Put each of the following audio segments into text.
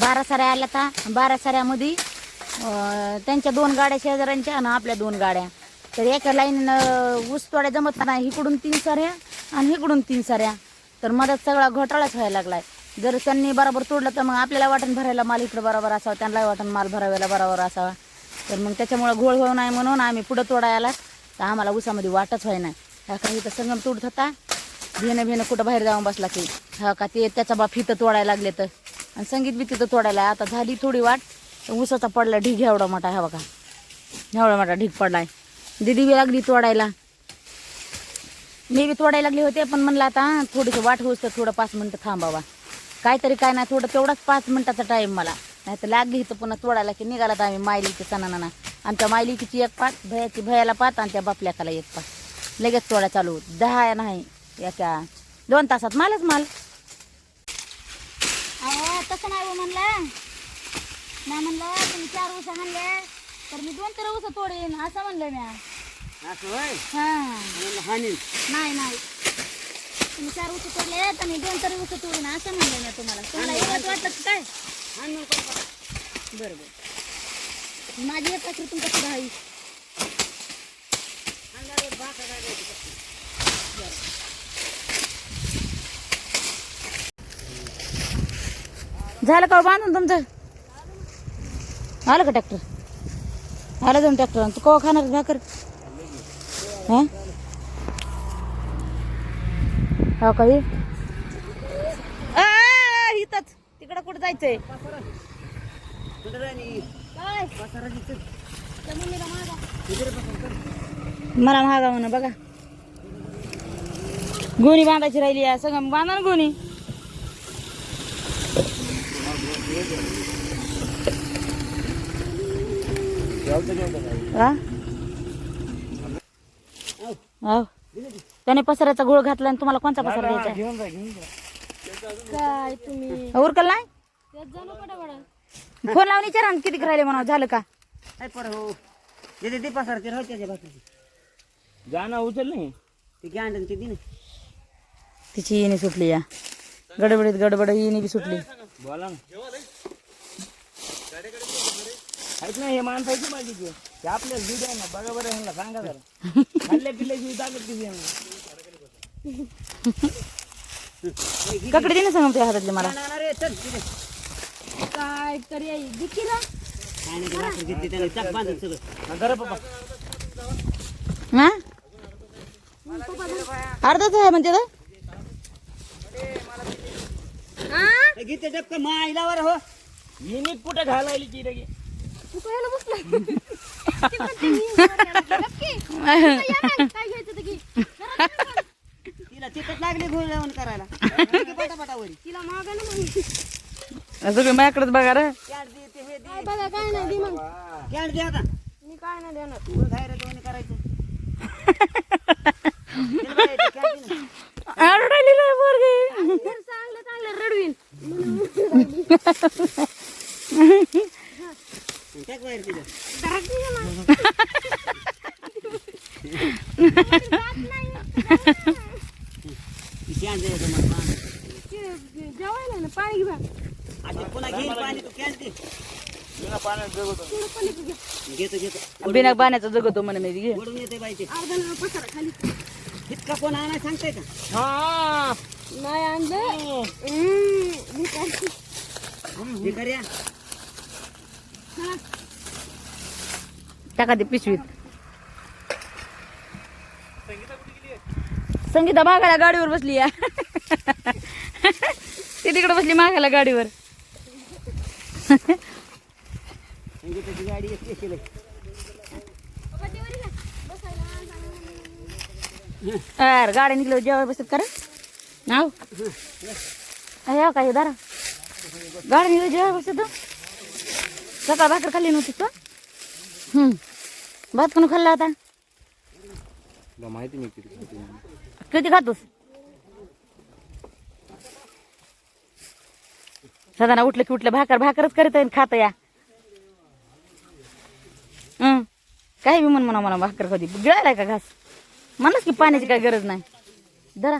बारा साऱ्या आल्या आता बारा साऱ्यामध्ये त्यांच्या दोन गाड्या शेजाऱ्यांच्या आणि आपल्या दोन गाड्या. तर एका लाईननं ऊस तोड्या जमत नाही इकडून तीन साऱ्या आणि इकडून तीन साऱ्या. तर मधात सगळा घोटाळाच व्हायला लागलाय. जर त्यांनी बरोबर तोडलं तर मग आपल्याला वाटण भरायला माल इकडं बरोबर असावा त्यांना वाटण माल भरावायला बरोबर असावा. तर मग त्याच्यामुळं घोळ होऊ नये म्हणून आम्ही पुढं तोडायला तर आम्हाला ऊसामध्ये वाटच व्हाय नाही. ह्या का इथं संगम तोडत होता. भेणं भेणं कुठं बाहेर जाऊन बसला की हा का ते त्याचा बा इथं तोडायला लागले तर. आणि संगीत बी तिथं तोडायला आता झाली थोडी वाट. तर ऊसाचा पडला ढीग एवढा मोठा हा बघा. एवढा मोठा ढीग पडलाय. दिदी बी लागली तोडायला. मी बी तोडायला लागले होते पण म्हणलं आता थोडीशी वाट होऊस तर थोडं पाच मिनटं थांबावा. काहीतरी काय नाही थोडं तेवढाच पाच मिनटाचा टाईम मला. नाही तर लागली इथं पुन्हा तोडायला की निघाला तर आम्ही मायलीची सणाना. आमच्या मायलीकीची एक पाठ भयाची भयाला पाच आणि त्या बापल्याकाला एक पाठ. लगेच तोडा चालू दहा नाही याच्या दोन तासात मालच माल. तसं नाही हो म्हणलं. नाही म्हणलं तुम्ही चार ऊस आणले तर मी दोन तर ऊस तोडेन असं म्हणलं मी असं होय? हा. म्हणलं हानी नाही नाही. तुम्ही चार ऊस तोडले तर मी दोन तरी ऊस तोडीन असं म्हणलं मी तुम्हाला. तुम्हाला एवढंच वाटलं की काय? कोण करा. बरं बरं. माझी एक अखेर तुमच्या भाकर काय द्यायची फक्त. झालं का हो बांधून तुमचं? आलं का ट्रॅक्टर? आलं जाऊन ट्रॅक्टर तू कवा खाणार भाकर? हा? हो का इथंच. तिकडं कुठं जायचंय? मला महागा म्हणा बघा. गोणी बांधायची राहिली या सगळं बांधा ना गोणी. हा? हो. त्याने पसऱ्याचा गोळ घातला आणि तुम्हाला कोणता पसरा द्यायचा? घेऊन जा घेऊन जा काय तुम्ही? उरकल नाही? फोन लावून विचारा किती राहिले म्हणा झालं का? हो. उचल नाही तिची येणी सुटली या. गडबडीत गडबड येणी बी सुटली. बोला ना. ऐक ना हे माणसाची माझी की ते आपल्याला दूध आहे ना बघा बरं ह्यांना सांगा जरा. खाल्ल्या पिल्ल्याची ताकद किती आहे म्हणून. ककडे दे ना सांग तुझ्या हातातले मला. ना, ना. काय तरी बांधून सगळं हा, पप्पा हा? अर्धच आहे म्हणते तर हे? घे ते डबकं माईला वर हो. ही नीट कुठे घालायली की तिला तिथंच लागली भूल जेवण करायला. सगळे माझ्याकडेच बघा रे. कॅट दे ते हे दे. कॅट दे आता. मी काय नाही देणार. तू बाहेर करायचं. ते कॅट दे ना. आरडायलेलं आहे पोरगी. टाक बाहेर तिथं ती कॅट दे तुम्हाला पाणी. आता पुन्हा घेईन पाणी तू कॅट दे बिना पाण्यात जगतो घेतो घेतो बिना पाण्याचं जगतो म्हणे मी घे. ओढून येते बाई ते इतका कोण आणाय सांगताय का? हा. हे. करूया टाका ते पिशवीत. संगीता मागायला गाडीवर बसली या. ती तिकडे बसली मागायला गाडीवर. केलं. यार गाड्या निघलं जेव्हा बसत कर. नाव? अरे काय दारा गाडी निघलं जेव्हा बसत. सकाळ भाकर खाल्ली नव्हती का? हम्म. भात कोण खाल्ला होता माहिती नाही किती किती खातोस? सदाना उठलं की उठलं भाकर भाकरच करीत आहे खात या हं काही बी म्हण म्हणा मला भाकर कधी गिळायला का घास? म्हणच की पाण्याची काही गरज नाही. धरा.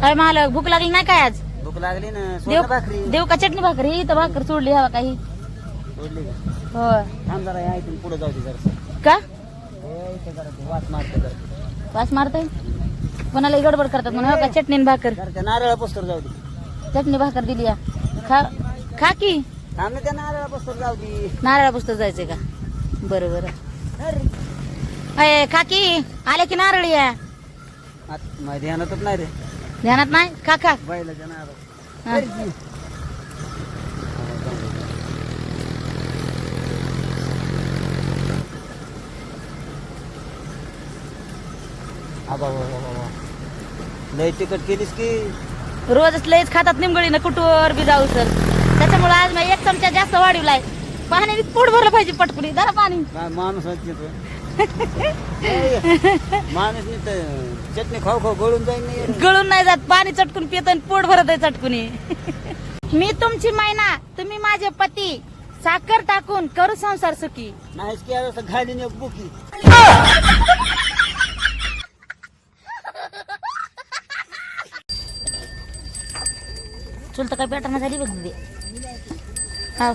काय मालक भूक लागली नाही काय आज? भूक लागली ना देव देव का चटणी भाकरी? इथं भाकर सोडली हवा काही. सोडली हो थांब जरा या इथून पुढे जाऊ दे जरा का वास मारते जरा. वास मारतय? कोणाला गडबड करतात म्हणून हो का? चटणी भाकर. नारळा पस्तर जाऊ दे. चटणी भाकर दिली या. खा खा की. थांब ना त्या नारळा पस्तर जाऊ दे. नारळा पुस्तक जायचंय का? बरं बरं. अय खा की आले की नारळी या? आत- ध्यानातच नाही रे. ध्यानात नाही? खा बैलाच्या नारळ हा. आबा वा, वा, वा, वा. लय तिकट केलीस की. रोजच लयच खातात निमगळीनं कुठवर बी जाऊ सर त्याच्यामुळे आज मी एक चमचा जास्त वाढवलाय. पाण्याने पोट भरलं पाहिजे पटकुनी. जरा पाणी. काय माणूस. माणूस नाही तर चटणी खाऊ खाऊ गळून नाही रे. गळून नाही जात. पाणी चटकून पित आणि पोट भरत आहे चटकुनी. मी तुमची मैना तुम्ही माझे पती. साखर टाकून करू संसार सुखी. नाहीच की असं घालीन एक बुकी. चुलत काय पेटर्न झाली बघ दे हा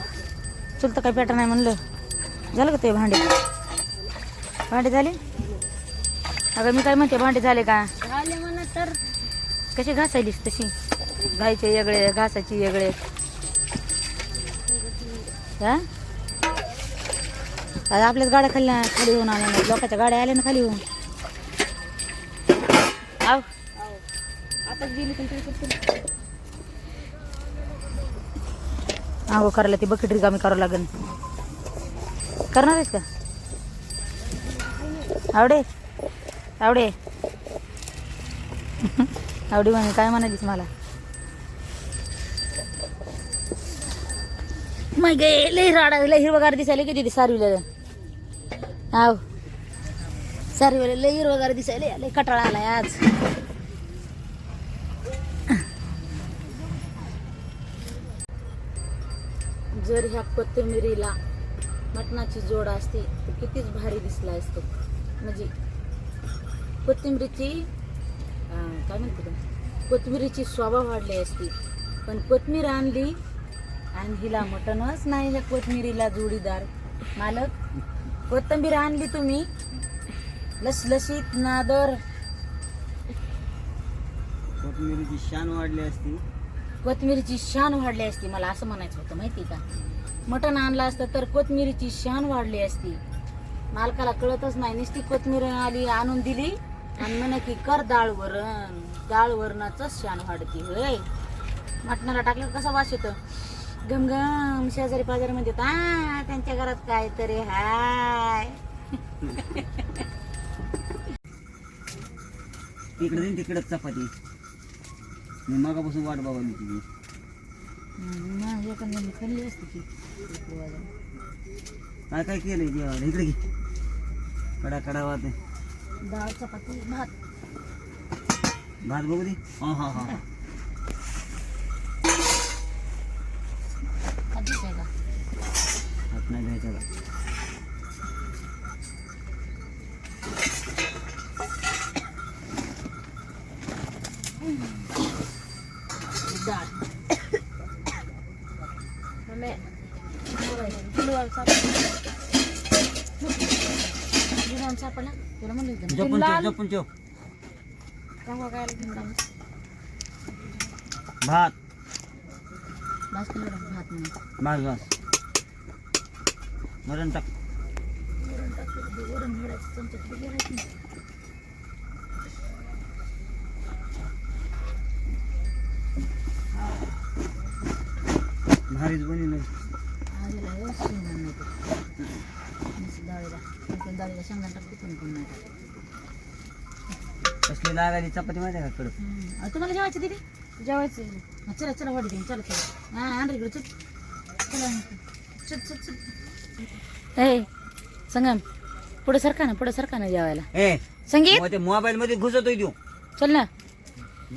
चुलत काय पेटर्न आहे म्हणलं. झालं का ते भांडे? भांडे झाले? अगं मी काय म्हणते भांडे झाले का? झाले म्हणा तर. कशी घासायलीस तशी? गायचे वेगळे घासाची वेगळे. हा? आता आपल्याच गाड्या खाली खाली होऊन आल्या नाहीत. लोकांच्या गाड्या आल्या ना खाली होऊन आव आता गेली पण तरी आंघोळ करायला ती बकेट रिकामी करावं लागेल. करणार आहेस का? आवडे? आवडे? आवडी म्हणे काय म्हणालीस मला? मग गे लई राडा लई हिरवगार दिसायला किती ती सारवीला. आव. सारवीला लई हिरवगार दिसायला लई कटाळा आलाय आज. जर ह्या कोथिंबिरीला मटणाची जोड असती तर कितीच भारी दिसला असतो. म्हणजे कोथिंबिरीची काय म्हणते का कोथिंबिरीची स्वभाव वाढली असती. पण कोथमीर आणली आणि हिला मटणच नाही ह्या कोथिंबिरीला जोडीदार. मालक कोथिंबीर आणली तुम्ही? लसलशीत नादर. कोथिंबिरीची शान वाढली असती. कोथमिरीची शान वाढली असती मला असं म्हणायचं होतं माहिती का? मटण आणलं असतं तर कोथमिरीची शान वाढली असती. मालकाला कळतच नाही नुसती कोथमीर आली आणून दिली आणि म्हणे की कर डाळ वरण. डाळ वरणाच शान वाढती होय. मटणाला टाकलं कसा वास येतो? गमगम शेजारी पाजारी म्हणजे आ त्यांच्या घरात काहीतरी हाय. तिकडे तिकडे चपाती. मी मगापासून वाट बघाली तुझी खाल्ली असती की काय काय केलंय जेवायला इकडे घे. कडा कडा वाट डाळ चपाती भात. भात बघू दे. हा हा हा आधीच आहे का? हात नाही घ्यायचा का? म्हणलं होतं ना. जपून ठेव जपून ठेव रंग काय घेऊन राहिली? भात बास केलं बरं, भात म्हणून. भात भात मरण टाक वरण टाकलं, वरण घालायचं, चमच्यात बी घालायचं नाही. भारीच बनवलं आजीला हे शेंगदाणे नाही ते. नुसतं डाळीला कोण डाळीला शेंगदाणे टाकते कोण कोण नाही टाकत. कसली लागायली चपाती माहिती आहे का कडक? हम्म. तुम्हाला जेवायचं दिदी? जेवायचं. चला चला वाढी देईन चला चला. हा आण रे इकडे चल. चला चल चल चल ए संगम पुढे सरका ना पुढे सरका ना जेवायला. ए संगीत? मग ते मोबाईल मध्ये घुसतोय तू चल ना.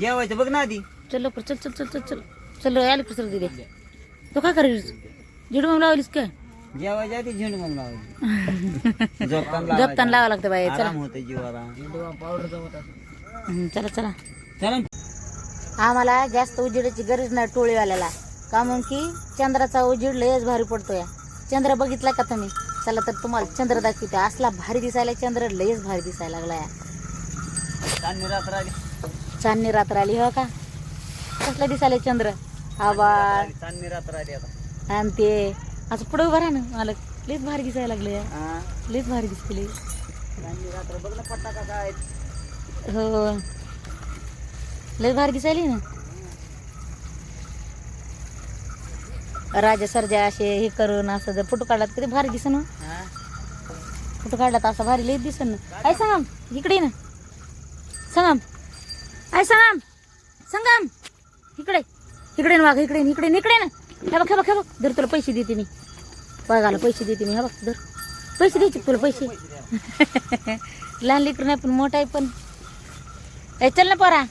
जेवायचं बघ ना आधी. चल लवकर चल चल चल चल चल. चल चल दिदी. तो काय करेल जिडू मग लावलीस काय जेवायच्या आधी झेंडू मग लावायची. झोपताना झोपताना लावा लागतं बाई चला. आराम होतं जीवाला. हम्म, चला चला. चला आम्हाला जास्त उजेडाची गरज नाही टोळीवाल्याला. का म्हणून की चंद्राचा उजेड लयच भारी पडतोय. चंद्र बघितला का तुम्ही? चला तर तुम्हाला चंद्र दाखवते. असला भारी दिसायला चंद्र लयच भारी दिसायला चांदणी रात्र आली. चांदणी रात्र आली हो का? कसला दिसायला चंद्र? आवाज. चांदणी रात्र आली आता. आणि ते असं पुढे उभं राहा ना. मला लयच भारी दिसायला लागले हा? लयच भारी दिसले रात्र बघ ना पट्टा आहे हो. लय भारी दिसायली ना. राजा सरजा असे हे करून असं जर फोटो काढला तर किती भारी दिसन हो. फोटो काढला तर असं भारी लय दिसन. ना आय संगम इकडे ना. संगम. आय संगम संगम. इकडे इकडे ना वाघ इकडे इकडे इकडे ना. हे बघ हे बघ हे बघ. धर तुला पैसे देते मी. वाघाला पैसे देते मी हे बघ धर. पैसे द्यायचे तुला पैसे? लहान लेकरं नाही पण मोठा आहे पण. ए चल ना पोरा.